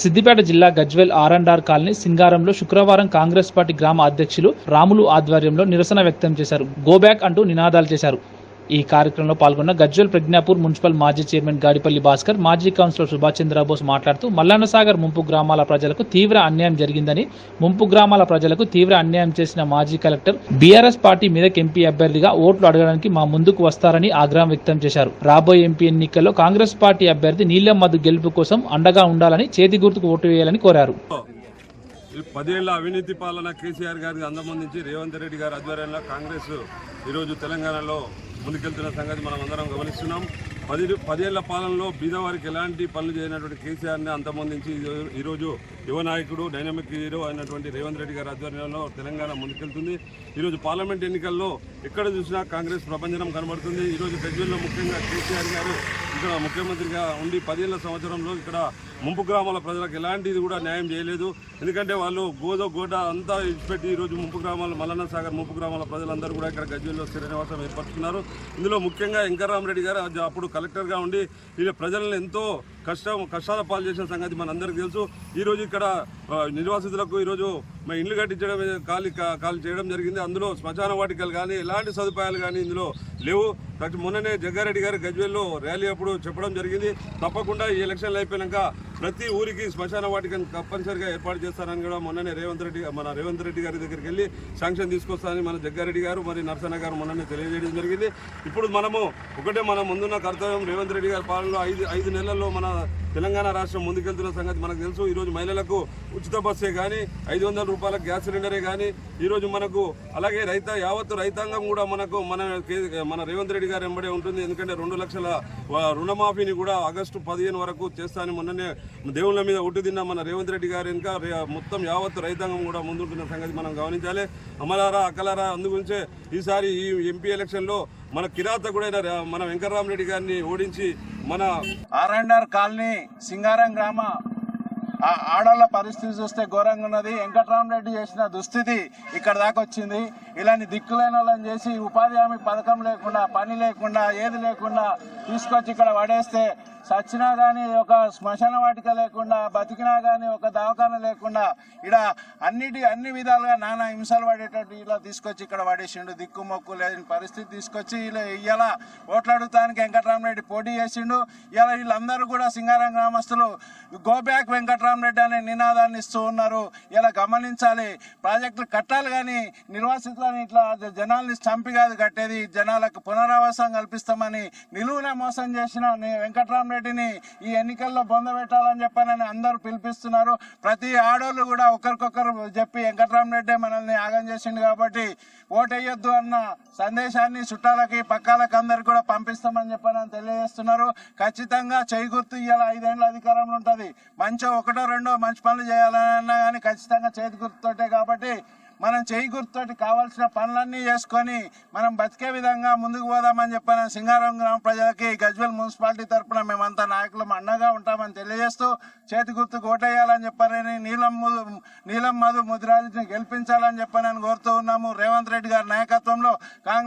సిద్దిపేట జిల్లా Gajwel are colony సింగారంలో శుక్రవారం Congress party గ్రామ అధ్యక్షులు రాములు ఆధ్వర్యంలో నిరసన వ్యక్తం చేశారు. గోబ్యాక్ అంటూ నినాదాలు చేశారు. ఈ కార్యక్రమంలో పాల్గొన్న గజ్జల్ ప్రజ్ఞాపూర్ మున్సిపల్ మాజీ చైర్మన్ గాడిపల్లి భాస్కర్ మాజీ కౌన్సిలర్ సుభాష్ చంద్రబోస్ మాట్లాడుతూ మల్లన్నసాగర్ ముంపు గ్రామాల ప్రజలకు తీవ్ర అన్యాయం జరిగిందని ముంపు గ్రామాల ప్రజలకు తీవ్ర అన్యాయం చేసిన మాజీ కలెక్టర్ బీఆర్ఎస్ పార్టీ మీదకి ఎంపీ అభ్యర్థిగా ఓట్లు అడగడానికి మా ముందుకు వస్తారని ఆగ్రహం వ్యక్తం చేశారు. రాబోయే ఎంపీ ఎన్నికల్లో కాంగ్రెస్ పార్టీ అభ్యర్థి నీలం మధు గెలుపు కోసం అండగా ఉండాలని చేతి గుర్తుకు ఓటు వేయాలని కోరారు. పదేళ్ళ అవినీతి పాలన కేసీఆర్ గారికి అందమందించి రేవంత్ రెడ్డి గారి ఆధ్వర్యంలో కాంగ్రెస్ ఈరోజు తెలంగాణలో ముందుకెళ్తున్న సంగతి మనం అందరం గమనిస్తున్నాం. పది పదేళ్ళ పాలనలో బీదవారికి ఎలాంటి పనులు చేయనటువంటి కేసీఆర్ని అంతమొందించి ఈరోజు యువ నాయకుడు డైనమిక్ హీరో అయినటువంటి రేవంత్ రెడ్డి గారి ఆధ్వర్యంలో తెలంగాణ ముందుకెళ్తుంది. ఈరోజు పార్లమెంట్ ఎన్నికల్లో ఎక్కడ చూసినా కాంగ్రెస్ ప్రపంచం కనబడుతుంది. ఈరోజు గజ్వెల్లో ముఖ్యంగా కేసీఆర్ గారు ఇక్కడ ముఖ్యమంత్రిగా ఉండి పదేళ్ళ సంవత్సరంలో ఇక్కడ ముంపు గ్రామాల ప్రజలకు ఎలాంటిది కూడా న్యాయం చేయలేదు. ఎందుకంటే వాళ్ళు గోద గోడ అంతా ఇచ్చిపెట్టి ఈరోజు ముంపు గ్రామాల మల్లన్న సాగర్ ముంపు గ్రామాల ప్రజలందరూ కూడా ఇక్కడ గజ్వేల్లో శ్రీనివాసం ఏర్పరుచుకున్నారు. ఇందులో ముఖ్యంగా వెంకరామరెడ్డి గారు అప్పుడు కలెక్టర్గా ఉండి వీళ్ళ ప్రజలను ఎంతో కష్టం కష్టాల పాలు చేసిన సంగతి మనందరికీ తెలుసు. ఈరోజు ఇక్కడ నిర్వాసితులకు ఈరోజు మా ఇండ్లు కట్టించడం ఖాళీ ఖాళీ చేయడం జరిగింది. అందులో శ్మశాన వాటికలు కానీ ఎలాంటి సదుపాయాలు కానీ ఇందులో లేవు. మొన్ననే జగ్గారెడ్డి గారు గజ్వేల్లో ర్యాలీ అప్పుడు చెప్పడం జరిగింది. తప్పకుండా ఈ ఎలక్షన్లు అయిపోయాక ప్రతి ఊరికి శ్మశాన వాటికని తప్పనిసరిగా ఏర్పాటు చేస్తారని కూడా మొన్ననే రేవంత్ రెడ్డి మన రేవంత్ రెడ్డి గారి దగ్గరికి వెళ్ళి శాంక్షన్ తీసుకొస్తారని మన జగ్గారెడ్డి గారు మరి నరసన్న గారు మొన్ననే తెలియజేయడం జరిగింది. ఇప్పుడు మనము ఒకటే మన ముందున్న కర్తవ్యం రేవంత్ రెడ్డి గారి పాలనలో ఐదు ఐదు నెలల్లో మన తెలంగాణ రాష్ట్రం ముందుకెళ్తున్న సంగతి మనకు తెలుసు. ఈరోజు మహిళలకు ఉచిత బస్సే కానీ ఐదు వందల రూపాయల గ్యాస్ సిలిండరే కానీ ఈరోజు మనకు అలాగే రైత యావత్తు రైతాంగం కూడా మనకు మన మన రేవంత్ రెడ్డి గారు వెంబడే ఉంటుంది. ఎందుకంటే రెండు లక్షల రుణమాఫీని కూడా ఆగస్టు పదిహేను వరకు చేస్తానని మొన్ననే దేవుళ్ళ మీద ఒట్టు తిన్న మన రేవంత్ రెడ్డి గారు ఇంకా మొత్తం యావత్తు రైతాంగం కూడా ముందుంటున్న సంగతి మనం గమనించాలి. అమలారా అక్కలారా అందుగురించే ఈసారి ఈ ఎంపీ ఎలక్షన్లో మన కిరాతకుడైన మన వెంకటరామరెడ్డి గారిని ఓడించి మన ఆర్ఎండ్ఆర్ కాలనీ సింగారం గ్రామ ఆ ఆడోళ్ళ పరిస్థితి చూస్తే ఘోరంగా ఉన్నది. వెంకటరామరెడ్డి చేసిన దుస్థితి ఇక్కడ దాకా వచ్చింది. ఇలాంటి దిక్కులేని వాళ్ళని చేసి ఉపాధి హామీ పథకం లేకుండా పని లేకుండా ఏది లేకుండా తీసుకొచ్చి ఇక్కడ పడేస్తే సచ్చినా కానీ ఒక శ్మశాన వాటిక లేకుండా బతికినా కానీ ఒక దవాఖాన లేకుండా ఇక్కడ అన్నిటి అన్ని విధాలుగా నానా హింసలు పడేటట్టు ఇలా తీసుకొచ్చి ఇక్కడ పడేసిండు. దిక్కు మొక్కు లేని పరిస్థితి తీసుకొచ్చి ఇలా ఇలా ఓట్లాడుతానికి వెంకటరామరెడ్డి పోటీ చేసిండు. ఇలా వీళ్ళందరూ కూడా సింగారం గ్రామస్తులు గో బ్యాక్ వెంకటరామరెడ్డి అనే నినాదాన్ని ఇస్తూ ఉన్నారు. ఇలా గమనించాలి. ప్రాజెక్టులు కట్టాలి కానీ నిర్వాసితులని ఇట్లా జనాల్ని చంపి కాదు కట్టేది. జనాలకు పునరావాసం కల్పిస్తామని నిలువున మోసం చేసిన వెంకటరామరెడ్డి వెంకటరామరెడ్డిని ఈ ఎన్నికల్లో బొందబెట్టాలని చెప్పానని అందరూ పిలిపిస్తున్నారు. ప్రతి ఆడోళ్ళు కూడా ఒకరికొకరు చెప్పి వెంకటరామరెడ్డి మనల్ని ఆగం చేసిండు కాబట్టి ఓటేయొద్దు అన్న సందేశాన్ని చుట్టాలకి పక్కాలకి అందరికి కూడా పంపిస్తామని చెప్పని తెలియజేస్తున్నారు. ఖచ్చితంగా చేయి గుర్తు ఇవాళ ఐదేళ్ళ అధికారంలో ఉంటుంది. మంచి ఒకటో రెండో మంచి పనులు చేయాలన్నా కానీ ఖచ్చితంగా చేతి గుర్తుతోటే కాబట్టి మనం చేయి గుర్తుతోటి కావాల్సిన పనులన్నీ చేసుకొని మనం బతికే విధంగా ముందుకు పోదామని చెప్పిన సింగారం గ్రామ ప్రజలకి గజ్వెల్ మున్సిపాలిటీ తరపున మేమంతా నాయకులం అండగా ఉంటామని తెలియజేస్తూ చేతి గుర్తు ఓటేయాలని చెప్పారని నీలం నీలం మధు ముదిరాజుని గెలిపించాలని చెప్పానని కోరుతూ ఉన్నాము. రేవంత్ రెడ్డి గారి నాయకత్వంలో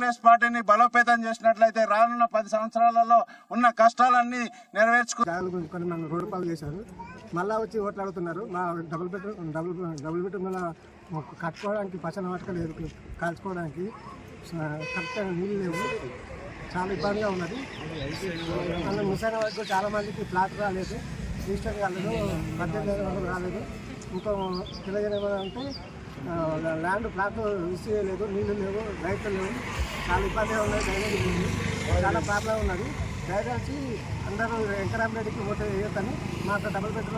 కాంగ్రెస్ పార్టీని బలోపేతం చేసినట్లయితే రానున్న పది సంవత్సరాలలో ఉన్న కష్టాలన్నీ నెరవేర్చుకు జాగాల కొన్ని రోడ్డు పాలు చేశారు. మళ్ళా వచ్చి ఓట్లు అడుగుతున్నారు. మా double bedroom double double bedroom కట్టుకోవడానికి పచ్చని వాటిక లేదు. కాల్చుకోవడానికి. కరెక్ట్గా నీళ్ళు లేవు. చాలా ఇబ్బందిగా ఉన్నది. అందులో ముసైన వరకు చాలా మందికి ప్లాట్ రాలేదు. రిజిస్టర్ కాలేదు. పద్దెనిమిది రాలేదు. ఇంకో అంటే ల్యాండ్ ప్లాట్ రిసీవ్ లేదు నీళ్ళు లేవు. రైతులు లేవు. చాలా ఇబ్బందిగా ఉన్నది డ్రైనేజ్ చాలా ప్రాబ్లం ఉన్నది. దయచేసి అందరూ వెంకరామరెడ్డికి ఓటు వేయొద్దని మాకు డబుల్ బెడ్రూమ్